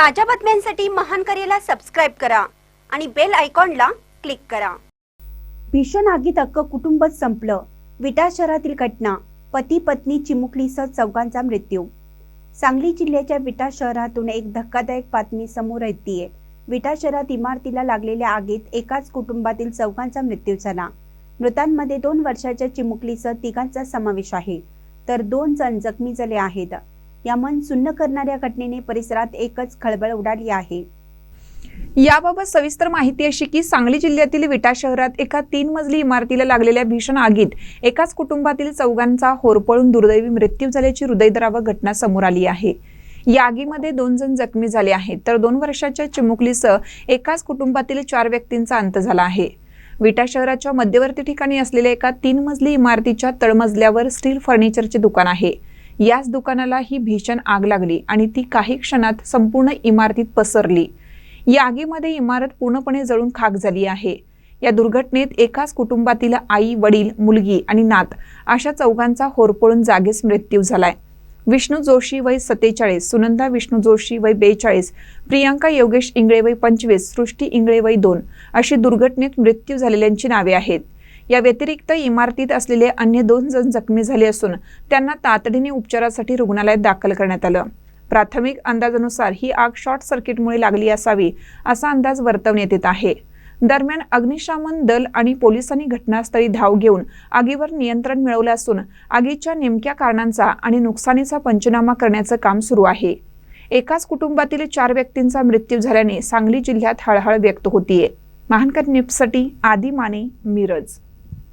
ताज्या बातम्यांसाठी महान करेला सबस्क्राईब करा आणि बेल आयकॉनला क्लिक करा. भीषण आगीत अक्क कुटुंबच संपलं. विटा शहरातील घटना. पती पत्नी चिमुकलीसह चौघांचा मृत्यू. सांगली जिल्ह्याच्या विटा शहरातून एक धक्कादायक बातमी समोर येते विटा शहरात इमारतीला लागलेल्या आगीत एकाच कुटुंबातील चौघांचा मृत्यू झाला. मृतांमध्ये दोन वर्षाच्या चिमुकलीसह तिघांचा समावेश आहे. तर दोन जण जखमी झाले आहेत. या मन सुन्न करणाऱ्या घटनेने परिसरात एकच खळबळ उडाली आहे. याबाबत सविस्तर माहिती अशी की सांगली जिल्ह्यातील विटा शहरात एका तीन मजली इमारतीला लागलेल्या भीषण आगीत एकाच कुटुंबातील चौघांचा होरपळून दुर्दैवी मृत्यू झाल्याची हृदयद्रावक घटना समोर आली आहे. या आगीमध्ये दोन जण जखमी झाले आहेत तर दोन वर्षाच्या चिमुकलीसह एकाच कुटुंबातील चार व्यक्तींचा अंत झाला आहे. विटा शहराच्या मध्यवर्ती ठिकाणी असलेल्या एका तीन मजली इमारतीच्या तळमजल्यावर स्टील फर्निचरचे दुकान आहे. याच दुकानाला ही भीषण आग लागली आणि ती काही क्षणात संपूर्ण इमारतीत पसरली. या आगीमध्ये इमारत पूर्णपणे जळून खाक झाली आहे. या दुर्घटनेत एकाच कुटुंबातील आई वडील मुलगी आणि नात अशा चौघांचा होरपळून जागीच मृत्यू झालाय. विष्णू जोशी वय सत्तेचाळीस सुनंदा विष्णू जोशी वय बेचाळीस प्रियांका योगेश इंगळे वय पंचवीस सृष्टी इंगळे वय दोन अशी दुर्घटनेत मृत्यू झालेल्यांची नावे आहेत. या व्यतिरिक्त इमारतीत असलेले अन्य दोन जण जखमी झाले असून त्यांना तातडीने उपचारासाठी रुग्णालयात दाखल करण्यात आलं. प्राथमिक अंदाजानुसार ही आग शॉर्ट सर्किटमुळे लागली असावी असा अंदाज वर्तवण्यात येत आहे. दरम्यान अग्निशमन दल आणि पोलिसांनी घटनास्थळी धाव घेऊन आगीवर नियंत्रण मिळवलं असून आगीच्या नेमक्या कारणांचा आणि नुकसानीचा पंचनामा करण्याचं काम सुरू आहे. एकाच कुटुंबातील चार व्यक्तींचा मृत्यू झाल्याने सांगली जिल्ह्यात हळहळ व्यक्त होतीये. महानकर न्यूजसाठी आदी माने मिरज.